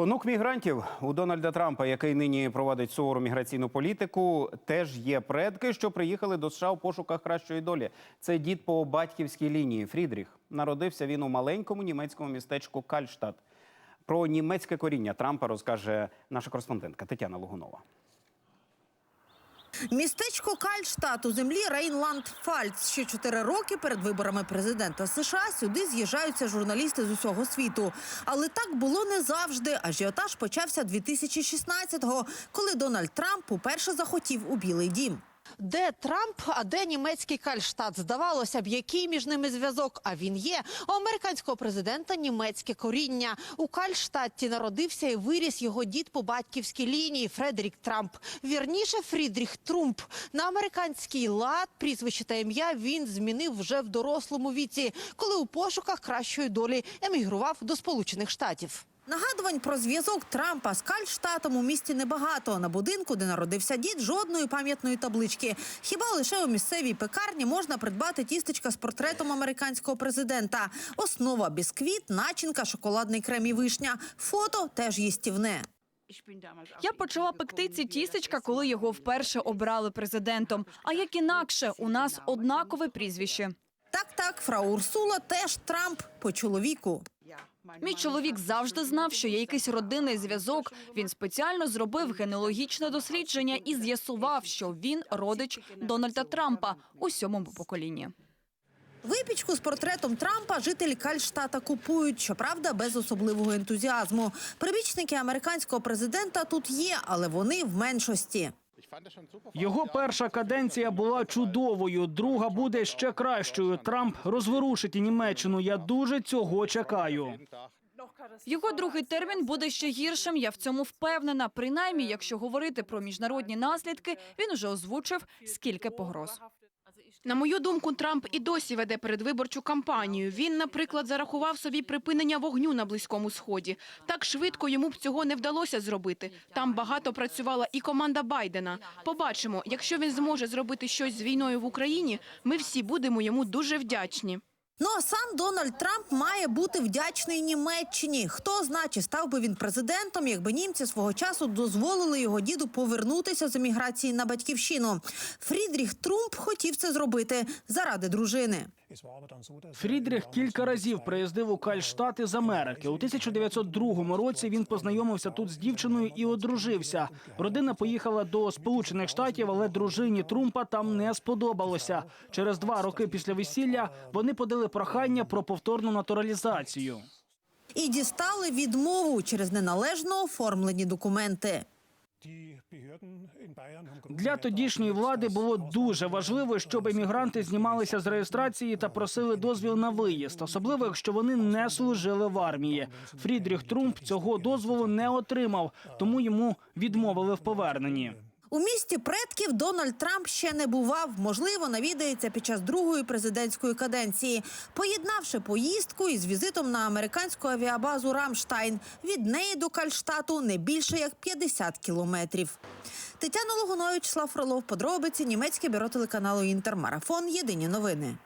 Онук мігрантів у Дональда Трампа, який нині проводить сувору міграційну політику, теж є предки, що приїхали до США у пошуках кращої долі. Це дід по батьківській лінії Фрідріх. Народився він у маленькому німецькому містечку Кальштадт. Про німецьке коріння Трампа розкаже наша кореспондентка Тетяна Лугунова. Містечко Кальштат у землі Рейнланд-Фальц. Ще чотири роки перед виборами президента США сюди з'їжджаються журналісти з усього світу. Але так було не завжди. Ажіотаж почався 2016-го, коли Дональд Трамп уперше захотів у Білий дім. Де Трамп, а де німецький Кальштадт? Здавалося б, який між ними зв'язок? А він є. У американського президента німецьке коріння. У Кальштадті народився і виріс його дід по батьківській лінії Фредерік Трамп. Вірніше, Фрідріх Трумп. На американський лад прізвище та ім'я він змінив вже в дорослому віці, коли у пошуках кращої долі емігрував до Сполучених Штатів. Нагадувань про зв'язок Трампа з Кальштатом у місті небагато. На будинку, де народився дід, жодної пам'ятної таблички. Хіба лише у місцевій пекарні можна придбати тістечка з портретом американського президента. Основа бісквіт, начинка, шоколадний крем і вишня. Фото теж їстівне. Я почала пекти ці тістечка, коли його вперше обрали президентом. А як інакше, у нас однакове прізвище. Так, так, фрау Урсула теж Трамп по чоловіку. Мій чоловік завжди знав, що є якийсь родинний зв'язок. Він спеціально зробив генеалогічне дослідження і з'ясував, що він родич Дональда Трампа у сьомому поколінні. Випічку з портретом Трампа жителі Кальштата купують, щоправда, без особливого ентузіазму. Прибічники американського президента тут є, але вони в меншості. Його перша каденція була чудовою, друга буде ще кращою. Трамп розворушить Німеччину. Я дуже цього чекаю. Його другий термін буде ще гіршим. Я в цьому впевнена. Принаймні, якщо говорити про міжнародні наслідки, він уже озвучив скільки погроз. На мою думку, Трамп і досі веде передвиборчу кампанію. Він, наприклад, зарахував собі припинення вогню на близькому сході. Так швидко йому б цього не вдалося зробити. Там багато працювала і команда Байдена. Побачимо, якщо він зможе зробити щось з війною в Україні, ми всі будемо йому дуже вдячні. Ну а сам Дональд Трамп має бути вдячний Німеччині. Хто значить став би він президентом, якби німці свого часу дозволили його діду повернутися з еміграції на батьківщину. Фрідріх Трумп хотів це зробити заради дружини. Фрідріх кілька разів приїздив у Кальштат із Америки. У 1902 році він познайомився тут з дівчиною і одружився. Родина поїхала до Сполучених Штатів, але дружині Трумпа там не сподобалося. Через два роки після весілля вони подали прохання про повторну натуралізацію. І дістали відмову через неналежно оформлені документи. Для тодішньої влади було дуже важливо, щоб емігранти знімалися з реєстрації та просили дозвіл на виїзд, особливо якщо вони не служили в армії. Фрідріх Трумп цього дозволу не отримав, тому йому відмовили в поверненні. У місті предків Дональд Трамп ще не бував. Можливо, навідається під час другої президентської каденції, поєднавши поїздку із візитом на американську авіабазу Рамштайн. Від неї до Кальштату не більше як 50 кілометрів. Тетяна Логунович, Слав Фролов, подробиці, німецьке бюро телеканалу Інтермарафон. Єдині новини.